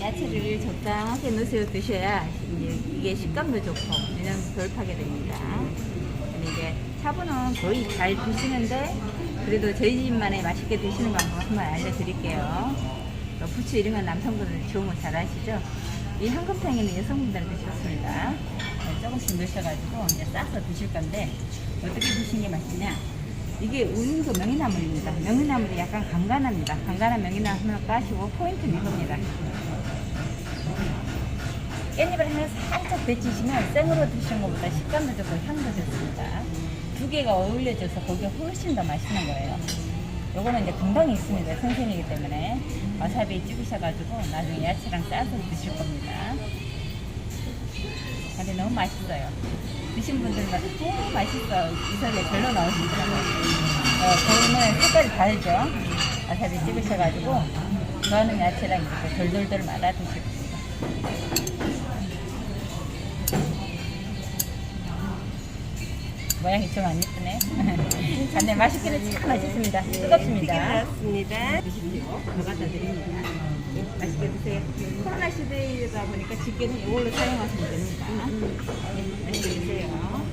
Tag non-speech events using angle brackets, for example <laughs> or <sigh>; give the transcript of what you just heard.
야채를 적당하게 넣으세요 드셔야 이제 이게 식감도 좋고 그냥 덜 파게 됩니다. 근데 이제 차분은 거의 잘 드시는데 그래도 저희 집만의 맛있게 드시는 방법 한번 알려드릴게요. 부추 이런 건 남성분들 주무 잘 아시죠? 이 황금탕에는 여성분들도 좋습니다. 네, 조금씩 넣으셔가지고 이제 싸서 드실 건데 어떻게 드시는 게 맛있냐? 이게 우는거 명이나물입니다. 명이나물이 약간 간간합니다. 간간한 명이나물 까시고 포인트는 이겁니다. 깻잎을 하나 살짝 데치시면 생으로 드시는 것보다 식감도 좋고 향도 좋습니다. 두 개가 어울려져서 거기가 훨씬 더 맛있는 거예요. 요거는 이제 금방 있습니다. 생선이기 때문에 와사비 찍으셔가지고 나중에 야채랑 싸서 드실 겁니다. 근데 너무 맛있어요. 드신 분들마다 너무 맛있어. 이 소리가 절로 나오시더라고요. 어, 저는 색깔이 다르죠? 와사비 찍으셔가지고 좋아하는 야채랑 이렇게 돌돌돌 말아 겁니다. 모양이 좀안 이쁘네. 근데 <laughs> 맛있기는 참 맛있습니다. 뜨겁습니다. 나왔습니다. 드십시오. 더 갖다 드립니다. 예, 맛있게 드세요. 코로나 시대이다 보니까 집게는 이걸로 사용하시면 됩니다. 예, 맛있게 드세요.